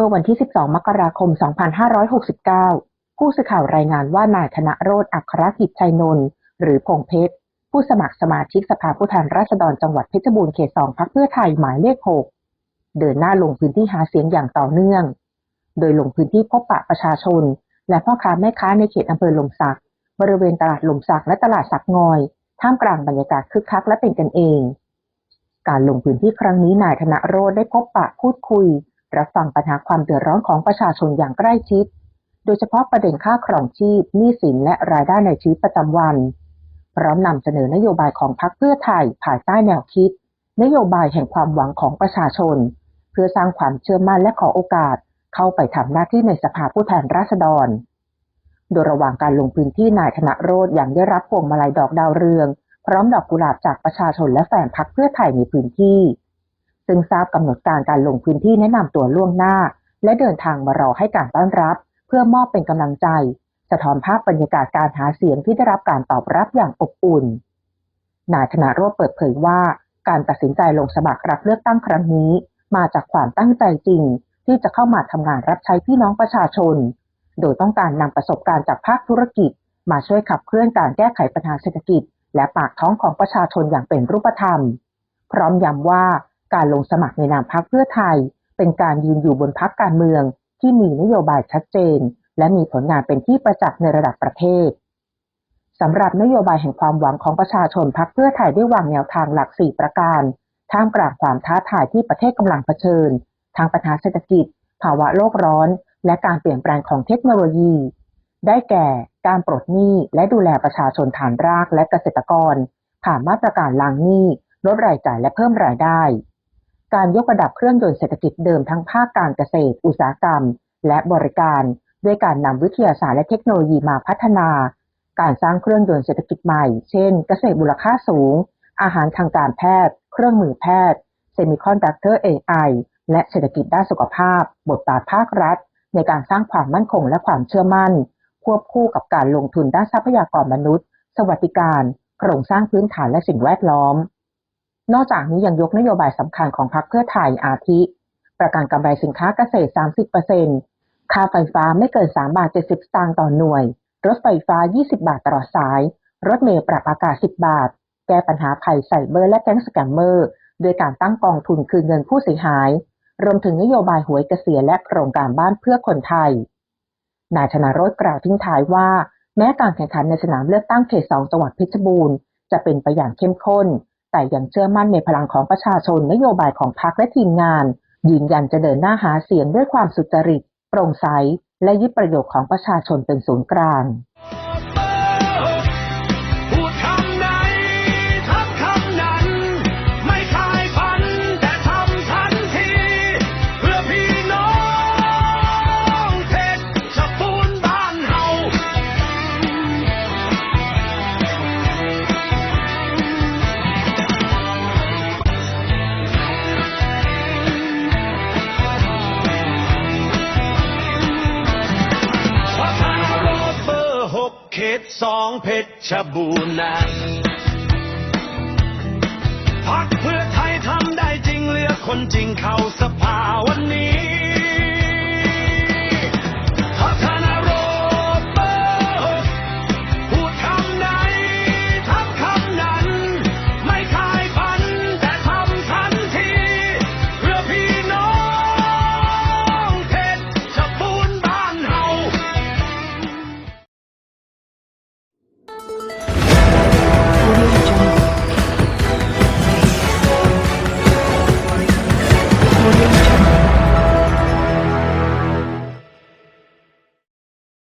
มื่อวันที่ 12 มกราคม 2569 ผู้สื่อข่าวรายงานว่านายธนโรธอัครกิจชัยนนท์หรือพงเพชร ผู้สมัครสมาชิกสภาผู้แทนราษฎรจังหวัดเพชรบูรณ์เขต2พักเพื่อไทยหมายเลข 6 เดินหน้าลงพื้นที่หาเสียงอย่างต่อเนื่อง โดยลงพื้นที่พบปะประชาชน และพ่อค้าแม่ค้าในเขตอำเภอลมสัก บริเวณตลาดลมสักและตลาดสักงอย ท่ามกลางบรรยากาศคึกคักและเป็นกันเอง การลงพื้นที่ครั้งนี้นายธนโรธได้พบปะพูดคุย รับฟังปัญหาความเดือดร้อนของประชาชนอย่างใกล้ชิด โดยเฉพาะประเด็นค่าครองชีพหนี้สินและรายได้ในชีวิตประจำวัน พร้อมนำเสนอนโยบายของพรรคเพื่อไทยภายใต้แนวคิด นโยบายแห่งความหวังของประชาชน เพื่อสร้างความเชื่อมั่นและขอโอกาส เข้าไปทำหน้าที่ในสภาผู้แทนราษฎร โดยระหว่างการลงพื้นที่นายธนโรธยังได้รับพวงมาลัยดอกดาวเรือง พร้อมดอกกุหลาบจากประชาชนและแฟนพรรคเพื่อไทยในพื้นที่ ซึ่งทราบกำหนดการการลงพื้นที่แนะนำตัวล่วงหน้า และเดินทางมารอให้การต้อนรับ เพื่อมอบเป็นกำลังใจ สะท้อนภาพบรรยากาศการหาเสียงที่ได้รับการตอบรับอย่างอบอุ่น นายธนาโรจน์เปิดเผยว่าการตัดสินใจลงสมัครรับเลือกตั้งครั้งนี้ มาจากความตั้งใจจริง ที่จะเข้ามาทำงานรับใช้พี่น้องประชาชน โดยต้องการนำประสบการณ์จากภาคธุรกิจ มาช่วยขับเคลื่อนการแก้ไขปัญหาเศรษฐกิจ และปากท้องของประชาชนอย่างเป็นรูปธรรม พร้อมย้ำว่า การลงสมัครในนามพรรคเพื่อไทย เป็นการยืนอยู่บนพรรคการเมือง ที่มีนโยบายชัดเจน และมีผลงานเป็นที่ประจักษ์ในระดับประเทศสำหรับนโยบายแห่งความหวังของประชาชนพรรคเพื่อไทยได้วางแนวทางหลัก 4 ประการ ท่ามกลางความท้าทายที่ประเทศกำลังเผชิญ ทางปัญหาเศรษฐกิจ ภาวะโลกร้อน และการเปลี่ยนแปลงของเทคโนโลยี ได้แก่ การปลดหนี้และดูแลประชาชนฐานรากและเกษตรกร ผ่านมาตรการล้างหนี้ลดรายจ่ายและเพิ่มรายได้ การยกระดับเครื่องยนต์เศรษฐกิจเดิมทั้งภาคการเกษตร อุตสาหกรรม และบริการ ด้วยการนำวิทยาศาสตร์และเทคโนโลยีมาพัฒนา การสร้างเครื่องยนต์เศรษฐกิจใหม่ เช่น เกษตรมูลค่าสูง อาหารทางการแพทย์ เครื่องมือแพทย์เซมิคอนดักเตอร์ AI และเศรษฐกิจด้านสุขภาพ บทบาทภาครัฐ ในการสร้างความมั่นคงและความเชื่อมั่น ควบคู่กับการลงทุนด้านทรัพยากรมนุษย์ สวัสดิการ โครงสร้างพื้นฐานและสิ่งแวดล้อม นอกจากนี้ยังยกนโยบายสำคัญของพรรคเพื่อไทยอาทิ ประกันกำไรสินค้าเกษตร 30%ค่าไฟฟ้าไม่เกิน 3 บาท 70 สตางค์ต่อหน่วย รถไฟฟ้า 20 บาทตลอดสาย รถเมล์ปรับอากาศ 10 บาท แก้ปัญหาภัยไซเบอร์และแก๊งสแกมเมอร์โดยการตั้งกองทุนคืนเงินผู้เสียหาย รวมถึงนโยบายหวยเกษียณและโครงการบ้านเพื่อคนไทย นายชนาโรจน์กล่าวทิ้งท้ายว่า แม้การแข่งขันในสนามเลือกตั้งเขตสองจังหวัดเพชรบูรณ์จะเป็นไปอย่างเข้มข้น แต่ยังเชื่อมั่นในพลังของประชาชนนโยบายของพรรคและทีมงาน ยืนยันจะเดินหน้าหาเสียงด้วยความสุจริต โปร่งใส และยึดประโยชน์ของประชาชนเป็นศูนย์กลาง สองเพชรบูรณ์นั้นพักเพื่อไทยทำได้จริงเลือกคนจริงเข้าสภาวันนี้